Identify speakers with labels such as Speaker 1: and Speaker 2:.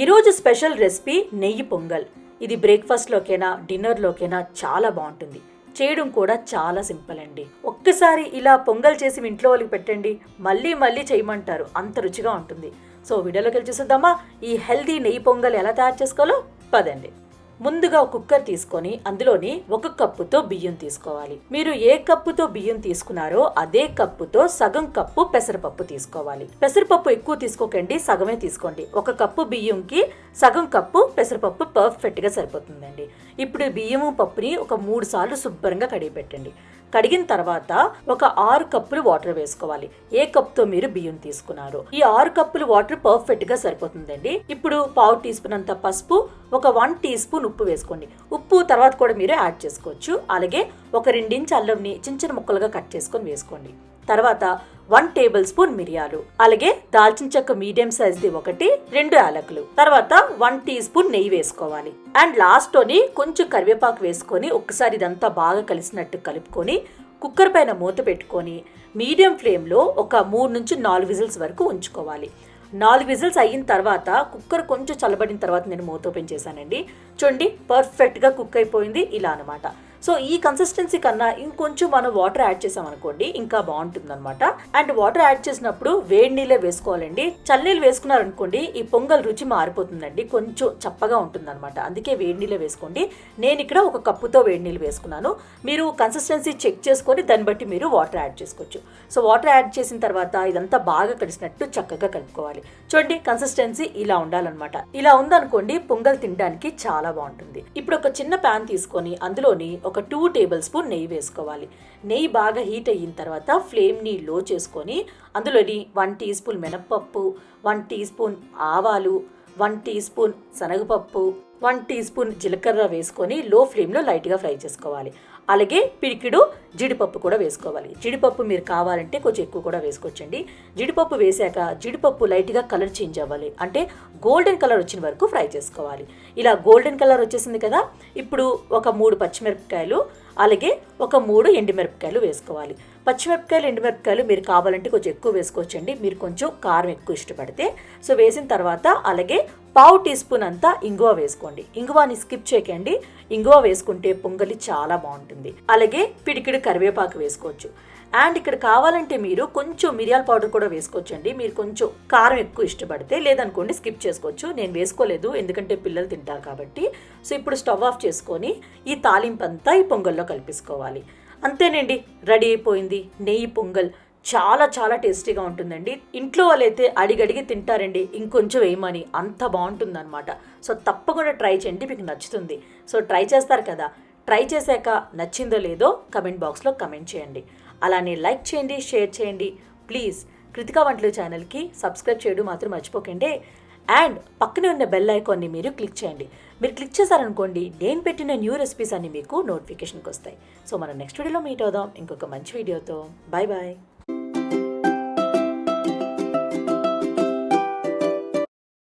Speaker 1: ఈరోజు special recipe నెయ్యి పొంగల్. ఇది బ్రేక్ఫాస్ట్లోకైనా డిన్నర్లోకైనా చాలా బాగుంటుంది. చేయడం కూడా చాలా సింపుల్ అండి. ఒక్కసారి ఇలా పొంగల్ చేసి మీ ఇంట్లో వాళ్ళకి పెట్టండి. మళ్ళీ మళ్ళీ చేయమంటారు. అంత రుచిగా ఉంటుంది. సో వీడియోలోకి వెళ్ళి చూసేద్దామా? ఈ హెల్దీ నెయ్యి పొంగల్ ఎలా తయారు చేసుకోవాలో? పదండి. ముందుగా ఒక కుక్కర్ తీసుకొని అందులోని ఒక కప్పుతో బియ్యం తీసుకోవాలి. మీరు ఏ కప్పుతో బియ్యం తీసుకున్నారో అదే కప్పుతో సగం కప్పు పెసరపప్పు తీసుకోవాలి. పెసరపప్పు ఎక్కువ తీసుకోకండి సగమే తీసుకోండి. ఒక కప్పు బియ్యంకి సగం కప్పు పెసరపప్పు పర్ఫెక్ట్గా సరిపోతుందండి. ఇప్పుడు బియ్యము పప్పుని ఒక మూడు సార్లు శుభ్రంగా కడిగి పెట్టండి కడిగిన తర్వాత ఒక ఆరు కప్పులు వాటర్ వేసుకోవాలి. ఏ కప్తో మీరు బియ్యం తీసుకున్నారు? ఈ ఆరు కప్పులు వాటర్ పర్ఫెక్ట్గా సరిపోతుందండి. ఇప్పుడు పావు టీ స్పూన్ అంత పసుపు ఒక వన్ టీ స్పూన్ ఉప్పు వేసుకోండి. ఉప్పు తర్వాత కూడా మీరు యాడ్ చేసుకోవచ్చు. అలాగే ఒక రెండించి అల్లంని చిన్న చిన్న ముక్కలుగా కట్ చేసుకొని వేసుకోండి. తర్వాత వన్ టేబుల్ స్పూన్ మిరియాలు అలాగే దాల్చిన చెక్క మీడియం సైజ్ది ఒకటి రెండు యాలకులు. తర్వాత వన్ టీ స్పూన్ నెయ్యి వేసుకోవాలి. అండ్ లాస్ట్లోని కొంచెం కరివేపాకు వేసుకొని ఒక్కసారి ఇదంతా బాగా కలిసినట్టు కలుపుకొని కుక్కర్ పైన మూత పెట్టుకొని మీడియం ఫ్లేమ్లో ఒక మూడు నుంచి నాలుగు విజిల్స్ వరకు ఉంచుకోవాలి. నాలుగు విజిల్స్ అయిన తర్వాత కుక్కర్ కొంచెం చల్లబడిన తర్వాత నేను మూత ఓపెన్ చేశానండి. చూడండి పర్ఫెక్ట్గా కుక్ అయిపోయింది ఇలా అనమాట సో ఈ కన్సిస్టెన్సీ కన్నా ఇంకొంచెం మనం వాటర్ యాడ్ చేసాం అనుకోండి ఇంకా బాగుంటుంది అనమాట అండ్ వాటర్ యాడ్ చేసినప్పుడు వేడి నీళ్ళే వేసుకోవాలండి. చల్లనీళ్ళు వేసుకున్నారనుకోండి ఈ పొంగల్ రుచి మారిపోతుందండి. కొంచెం చప్పగా ఉంటుంది అనమాట అందుకే వేడి నీళ్ళే వేసుకోండి. నేను ఇక్కడ ఒక కప్పుతో వేడి నీళ్ళు వేసుకున్నాను. మీరు కన్సిస్టెన్సీ చెక్ చేసుకొని దాన్ని బట్టి మీరు వాటర్ యాడ్ చేసుకోవచ్చు. సో వాటర్ యాడ్ చేసిన తర్వాత ఇదంతా బాగా కలిసినట్టు చక్కగా కలుపుకోవాలి. చూడండి కన్సిస్టెన్సీ ఇలా ఉండాలన్నమాట. ఇలా ఉందనుకోండి పొంగల్ తినడానికి చాలా బాగుంటుంది. ఇప్పుడు ఒక చిన్న ప్యాన్ తీసుకొని అందులోని ఒక ఒక టూ టేబుల్ స్పూన్ నెయ్యి వేసుకోవాలి. నెయ్యి బాగా హీట్ అయిన తర్వాత ఫ్లేమ్ని లో చేసుకొని అందులోని వన్ టీ స్పూన్ మినప్పప్పు వన్ టీ స్పూన్ ఆవాలు వన్ టీ స్పూన్ శనగపప్పు వన్ టీ స్పూన్ జీలకర్ర వేసుకొని లో ఫ్లేమ్లో లైట్గా ఫ్రై చేసుకోవాలి. అలాగే పిడికిడు జీడిపప్పు కూడా వేసుకోవాలి. జీడిపప్పు మీరు కావాలంటే కొంచెం ఎక్కువ కూడా వేసుకోవచ్చండి. జీడిపప్పు వేసాక జీడిపప్పు లైట్గా కలర్ చేంజ్ అవ్వాలి. అంటే గోల్డెన్ కలర్ వచ్చిన వరకు ఫ్రై చేసుకోవాలి. ఇలా గోల్డెన్ కలర్ వచ్చేసింది కదా ఇప్పుడు ఒక మూడు పచ్చిమిరపకాయలు అలాగే ఒక మూడు ఎండుమిరపకాయలు వేసుకోవాలి. పచ్చిమిరపకాయలు ఎండుమిరపకాయలు మీరు కావాలంటే కొంచెం ఎక్కువ వేసుకోవచ్చండి. మీరు కొంచెం కారం ఎక్కువ ఇష్టపడితే. సో వేసిన తర్వాత అలాగే పావు టీ స్పూన్ అంతా ఇంగువ వేసుకోండి. ఇంగువాని స్కిప్ చేయకండి. ఇంగువ వేసుకుంటే పొంగలి చాలా బాగుంటుంది. అలాగే పిడికిడి కరివేపాకు వేసుకోవచ్చు. అండ్ ఇక్కడ కావాలంటే మీరు కొంచెం మిరియాల పౌడర్ కూడా వేసుకోవచ్చండి. మీరు కొంచెం కారం ఎక్కువ ఇష్టపడితే లేదనుకోండి స్కిప్ చేసుకోవచ్చు. నేను వేసుకోలేదు ఎందుకంటే పిల్లలు తింటారు కాబట్టి. సో ఇప్పుడు స్టవ్ ఆఫ్ చేసుకొని ఈ తాలింపు అంతా ఈ పొంగల్లో కలిపేసుకోవాలి. అంతేనండి రెడీ అయిపోయింది. నెయ్యి పొంగల్. చాలా చాలా టేస్టీగా ఉంటుందండి. ఇంట్లో వాళ్ళైతే అడిగడిగి తింటారండి. ఇంకొంచెం వేయమని. అంత బాగుంటుందన్నమాట. సో తప్పకుండా ట్రై చేయండి. మీకు నచ్చుతుంది. సో ట్రై చేస్తారు కదా. ట్రై చేశాక నచ్చిందో లేదో కమెంట్ బాక్స్లో కమెంట్ చేయండి. అలానే లైక్ చేయండి షేర్ చేయండి. ప్లీజ్ కృతికా వంటలు ఛానల్కి సబ్స్క్రైబ్ చేయడం మాత్రం మర్చిపోకండి. అండ్ పక్కనే ఉన్న బెల్ ఐకాన్ని మీరు క్లిక్ చేయండి. మీరు క్లిక్ చేశారనుకోండి నేను పెట్టిన న్యూ రెసిపీస్ అన్ని మీకు నోటిఫికేషన్కి వస్తాయి. సో మనం నెక్స్ట్ వీడియోలో మీట్ అవుదాం. ఇంకొక మంచి వీడియోతో. Bye bye